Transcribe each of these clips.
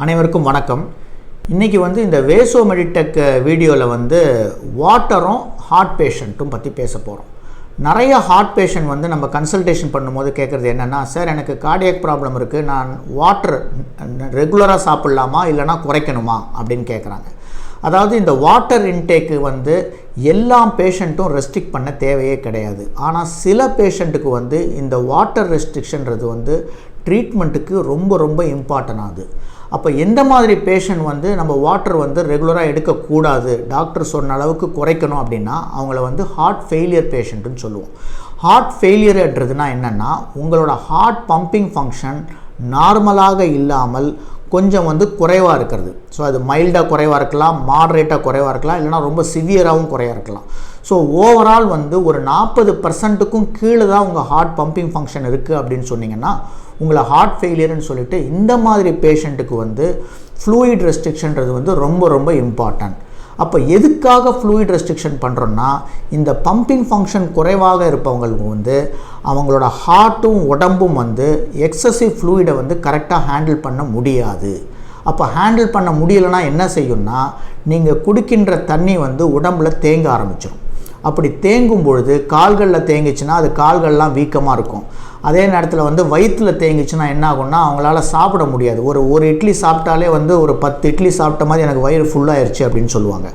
அனைவருக்கும் வணக்கம். இன்றைக்கி வந்து இந்த வேசோ மெடிடெக் வீடியோவில் வந்து வாட்டரும் ஹார்ட் பேஷண்ட்டும் பற்றி பேச போகிறோம் நிறைய ஹார்ட் பேஷண்ட் வந்து நம்ம கன்சல்டேஷன் பண்ணும்போது கேட்குறது என்னென்னா சார் எனக்கு கார்டியக் ப்ராப்ளம் இருக்குது நான் வாட்டர் ரெகுலராக சாப்பிட்லாமா? இல்லைனா குறைக்கணுமா? அப்படின்னு கேட்குறாங்க அதாவது இந்த வாட்டர் இன்டேக்கு வந்து எல்லா பேஷண்ட்டும் ரெஸ்ட்ரிக்ட் பண்ண தேவையே கிடையாது. ஆனால் சில பேஷண்ட்டுக்கு வந்து இந்த வாட்டர் ரெஸ்ட்ரிக்ஷன்றது வந்து ட்ரீட்மெண்ட்டுக்கு ரொம்ப ரொம்ப இம்பார்ட்டன் ஆகுது அப்போ எந்த மாதிரி பேஷண்ட் வந்து நம்ம வாட்டர் வந்து ரெகுலராக எடுக்கக்கூடாது? டாக்டர் சொன்ன அளவுக்கு குறைக்கணும் அப்படின்னா அவங்கள வந்து ஹார்ட் ஃபெயிலியர் பேஷண்ட்டுன்னு சொல்லுவோம். ஹார்ட் ஃபெயிலியர்ன்றதுனா என்னென்னா உங்களோட ஹார்ட் பம்பிங் ஃபங்க்ஷன் நார்மலாக இல்லாமல் கொஞ்சம் வந்து குறைவாக இருக்கிறது. ஸோ அது மைல்டாக குறைவாக இருக்கலாம் மாட்ரேட்டாக குறைவாக இருக்கலாம் இல்லைனா ரொம்ப சிவியராகவும் குறையாக இருக்கலாம். ஸோ ஓவரால் வந்து ஒரு நாற்பது பர்சன்ட்டுக்கும் கீழே தான் உங்கள் ஹார்ட் பம்பிங் ஃபங்க்ஷன் இருக்குது அப்படின்னு சொன்னீங்கன்னா உங்களை ஹார்ட் ஃபெயிலியர்னு சொல்லிட்டு இந்த மாதிரி பேஷண்ட்டுக்கு வந்து ஃப்ளூயிட் ரெஸ்ட்ரிக்ஷன்றது வந்து ரொம்ப ரொம்ப இம்பார்ட்டன்ட் அப்போ எதுக்காக ஃப்ளூயிட் ரெஸ்ட்ரிக்ஷன் பண்ணுறோன்னா இந்த பம்பிங் ஃபங்க்ஷன் குறைவாக இருப்பவங்களுக்கு வந்து அவங்களோட ஹார்ட்டும் உடம்பும் வந்து எக்ஸசிவ் ஃப்ளூயிடை வந்து கரெக்டாக ஹேண்டில் பண்ண முடியாது. அப்போ ஹேண்டில் பண்ண முடியலைன்னா என்ன செய்யும்னா நீங்கள் குடிக்கின்ற தண்ணி வந்து உடம்பில் தேங்க ஆரம்பிச்சிடும் அப்படி தேங்கும் பொழுது கால்களில் தேங்கிச்சுன்னா அது கால்கள்லாம் வீக்கமாக இருக்கும். அதே நேரத்தில் வந்து வயிற்றில் தேங்கிச்சுன்னா என்ன ஆகும்னா அவங்களால சாப்பிட முடியாது. ஒரு ஒரு இட்லி சாப்பிட்டாலே வந்து ஒரு பத்து இட்லி சாப்பிட்ட மாதிரி எனக்கு வயிறு ஃபுல்லாகிடுச்சு அப்படின்னு சொல்லுவாங்க.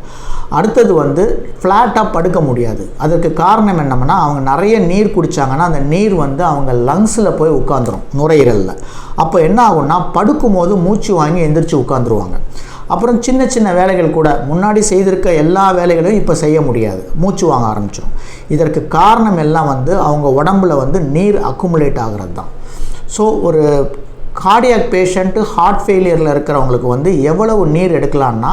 அடுத்தது வந்து ஃப்ளாட்டாக படுக்க முடியாது. அதுக்கு காரணம் என்னம்னா அவங்க நிறைய நீர் குடித்தாங்கன்னா அந்த நீர் வந்து அவங்க லங்ஸில் போய் உட்காந்துரும் நுரையீரலில். அப்போ என்ன ஆகும்னா படுக்கும்போது மூச்சு வாங்கி எந்திரிச்சு உட்காந்துருவாங்க அப்புறம் சின்ன சின்ன வேலைகள் கூட முன்னாடி செய்திருக்க எல்லா வேலைகளையும் இப்போ செய்ய முடியாது. மூச்சு வாங்க ஆரம்பிச்சிடும் இதற்கு காரணம் எல்லாம் வந்து அவங்க உடம்புல வந்து நீர் அக்குமுலேட் ஆகிறது தான் ஸோ ஒரு கார்டியாக் பேஷண்ட்டு ஹார்ட் ஃபெயிலியரில் இருக்கிறவங்களுக்கு வந்து எவ்வளவு நீர் எடுக்கலான்னா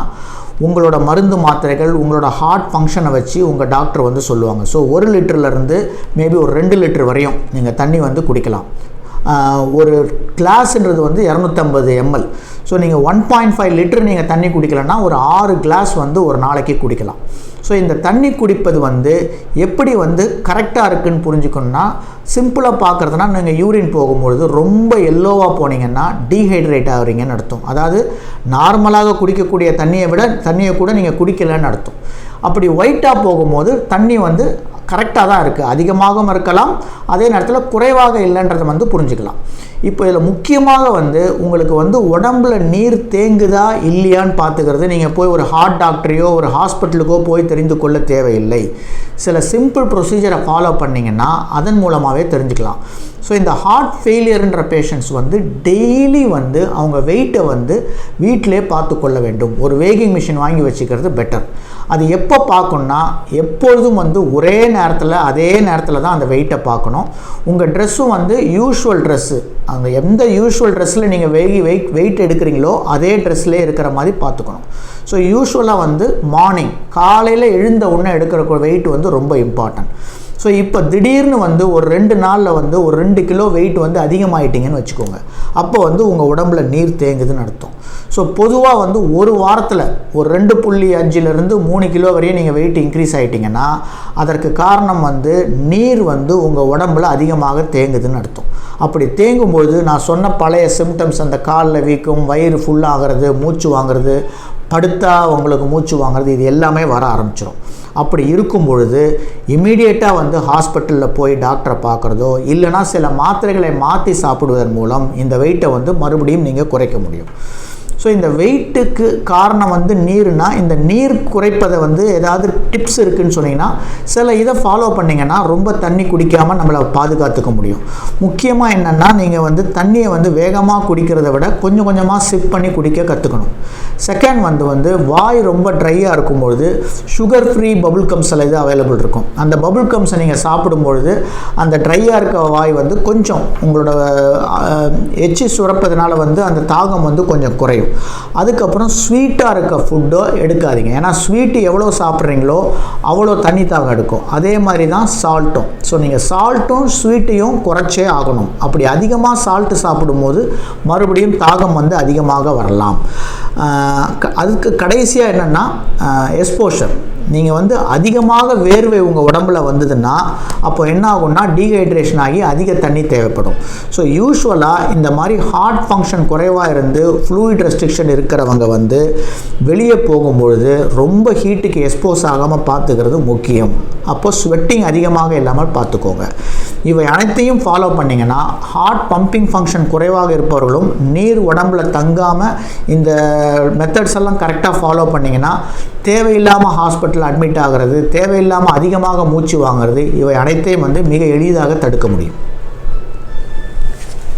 உங்களோட மருந்து மாத்திரைகள் உங்களோட ஹார்ட் ஃபங்க்ஷனை வச்சு உங்கள் டாக்டர் வந்து சொல்லுவாங்க. ஸோ ஒரு லிட்டர்லேருந்து மேபி ஒரு ரெண்டு லிட்டர் வரையும் நீங்கள் தண்ணி வந்து குடிக்கலாம். ஒரு கிளாஸ்ன்றது வந்து இரநூத்தம்பது எம்எல் ஸோ நீங்கள் ஒன் பாயிண்ட் ஃபைவ் லிட்டர் நீங்கள் தண்ணி குடிக்கலன்னா ஒரு ஆறு கிளாஸ் வந்து ஒரு நாளைக்கு குடிக்கலாம். ஸோ இந்த தண்ணி குடிப்பது வந்து எப்படி வந்து கரெக்டாக இருக்குன்னு புரிஞ்சுக்கணுன்னா சிம்பிளாக பார்க்குறதுனா நீங்கள் யூரின் போகும்பொழுது ரொம்ப எல்லோவாக போனீங்கன்னா டீஹைட்ரேட் ஆகுறீங்கன்னு அர்த்தம். அதாவது நார்மலாக குடிக்கக்கூடிய தண்ணியை விட தண்ணியை கூட நீங்கள் குடிக்கலைன்னு அர்த்தம். அப்படி ஒயிட்டாக போகும்போது தண்ணி வந்து கரெக்டாக தான் இருக்குது. அதிகமாகவும் இருக்கலாம் அதே நேரத்தில் குறைவாக இல்லைன்றதை வந்து புரிஞ்சுக்கலாம். இப்போ இதில் முக்கியமாக வந்து உங்களுக்கு வந்து உடம்புல நீர் தேங்குதா இல்லையான்னு பார்த்துக்கிறது நீங்கள் போய் ஒரு ஹார்ட் டாக்டரையோ ஒரு ஹாஸ்பிட்டலுக்கோ போய் தெரிந்து கொள்ள தேவையில்லை. சில சிம்பிள் ப்ரொசீஜரை ஃபாலோ பண்ணிங்கன்னா அதன் மூலமாகவே தெரிஞ்சுக்கலாம். ஸோ இந்த ஹார்ட் ஃபெயிலியர்ன்ற பேஷண்ட்ஸ் வந்து டெய்லி வந்து அவங்க வெயிட்டை வந்து வீட்டிலே பார்த்து கொள்ள வேண்டும். ஒரு வேகிங் மிஷின் வாங்கி வச்சுக்கிறது பெட்டர் அது எப்போ பார்க்கணுன்னா எப்பொழுதும் வந்து ஒரே நேரத்தில் அதே நேரத்தில் தான் அந்த வெயிட்டை பார்க்கணும். உங்கள் ட்ரெஸ்ஸும் வந்து யூஷுவல் ட்ரெஸ்ஸு அந்த எந்த யூஷுவல் ட்ரெஸ்ஸில் நீங்கள் வெயி வெயிட் வெயிட் எடுக்கிறீங்களோ அதே ட்ரெஸ்லேயே இருக்கிற மாதிரி பார்த்துக்கணும். ஸோ யூஸ்வலாக வந்து மார்னிங் காலையில் எழுந்த உடனே எடுக்கிற வெயிட் வந்து ரொம்ப இம்பார்ட்டன்ட் ஸோ இப்போ திடீர்னு வந்து ஒரு ரெண்டு நாளில் வந்து ஒரு ரெண்டு கிலோ வெயிட் வந்து அதிகமாகிட்டிங்கன்னு வச்சுக்கோங்க. அப்போ வந்து உங்கள் உடம்புல நீர் தேங்குதுன்னு அர்த்தம். ஸோ பொதுவாக வந்து ஒரு வாரத்தில் ஒரு ரெண்டு புள்ளி அஞ்சுலேருந்து மூணு கிலோ வரையும் நீங்கள் வெயிட் இன்க்ரீஸ் ஆகிட்டிங்கன்னா அதற்கு காரணம் வந்து நீர் வந்து உங்கள் உடம்புல அதிகமாக தேங்குதுன்னு அர்த்தம். அப்படி தேங்கும்போது நான் சொன்ன பழைய சிம்டம்ஸ் அந்த காலில் வீக்கம் வயிறு ஃபுல்லாகிறது மூச்சு வாங்குறது படுத்தா உங்களுக்கு மூச்சு வாங்குறது இது எல்லாமே வர ஆரம்பிச்சிடும் அப்படி இருக்கும் பொழுது இமீடியட்டாக வந்து ஹாஸ்பிட்டலில் போய் டாக்டரை பார்க்குறதோ இல்லைனா சில மாத்திரைகளை மாற்றி சாப்பிடுவதன் மூலம் இந்த வெயிட்டை வந்து மறுபடியும் நீங்கள் குறைக்க முடியும். ஸோ இந்த வெயிட்டுக்கு காரணம் வந்து நீர்னா இந்த நீர் குறைப்பதை வந்து ஏதாவது டிப்ஸ் இருக்குதுன்னு சொன்னீங்கன்னா சில இதை ஃபாலோ பண்ணிங்கன்னா ரொம்ப தண்ணி குடிக்காமல் நம்மளை பாதுகாத்துக்க முடியும். முக்கியமாக என்னென்னா நீங்கள் வந்து தண்ணியை வந்து வேகமாக குடிக்கிறத விட கொஞ்சம் கொஞ்சமாக சிப் பண்ணி குடிக்க கற்றுக்கணும் செகண்ட் வந்து வந்து வாய் ரொம்ப ட்ரையாக இருக்கும்பொழுது சுகர் ஃப்ரீ பபுள் கம்ஸ் சில இது அவைலபிள் இருக்கும். அந்த பபுள் கம்ஸை நீங்கள் சாப்பிடும்பொழுது அந்த ட்ரையாக இருக்க வாய் வந்து கொஞ்சம் உங்களோட எச்சி சுரப்பதனால வந்து அந்த தாகம் வந்து கொஞ்சம் குறையும். அதுக்கப்புறம் ஸ்வீட்டாக இருக்க ஃபுட்டோ எடுக்காதீங்க. ஏன்னா ஸ்வீட்டு எவ்வளோ சாப்பிட்றீங்களோ அவ்வளோ தண்ணி தாகம் எடுக்கும். அதே மாதிரி தான் சால்ட்டும் ஸோ நீங்கள் சால்ட்டும் ஸ்வீட்டையும் குறைச்சே ஆகணும். அப்படி அதிகமாக சால்ட்டு சாப்பிடும்போது மறுபடியும் தாகம் வந்து அதிகமாக வரலாம். அதுக்கு கடைசியாக என்னென்னா எக்ஸ்போஷர் நீங்கள் வந்து அதிகமாக வேர்வை உங்கள் உடம்புல வந்ததுன்னா அப்போ என்ன ஆகும்னா டீஹைட்ரேஷன் ஆகி அதிக தண்ணி தேவைப்படும். ஸோ யூஸ்வலாக இந்த மாதிரி ஹார்ட் ஃபங்க்ஷன் குறைவாக இருந்து ஃப்ளூயிட் ரெஸ்ட்ரிக்ஷன் இருக்கிறவங்க வந்து வெளியே போகும்பொழுது ரொம்ப ஹீட்டுக்கு எக்ஸ்போஸ் ஆகாமல் பார்த்துக்கிறது முக்கியம். அப்போ ஸ்வெட்டிங் அதிகமாக இல்லாமல் பார்த்துக்கோங்க. இவை அனைத்தையும் ஃபாலோ பண்ணிங்கன்னா ஹார்ட் பம்பிங் ஃபங்க்ஷன் குறைவாக இருப்பவர்களும் நீர் உடம்புல தங்காமல் இந்த மெத்தட்ஸ் எல்லாம் கரெக்டாக ஃபாலோ பண்ணிங்கன்னா தேவையில்லாமல் ஹாஸ்பிட்டல் ஹாஸ்பிட்டல் அட்மிட் ஆகிறது. தேவையில்லாமல் அதிகமாக மூச்சு வாங்குறது இவை அனைத்தையும் வந்து மிக எளிதாக தடுக்க முடியும்.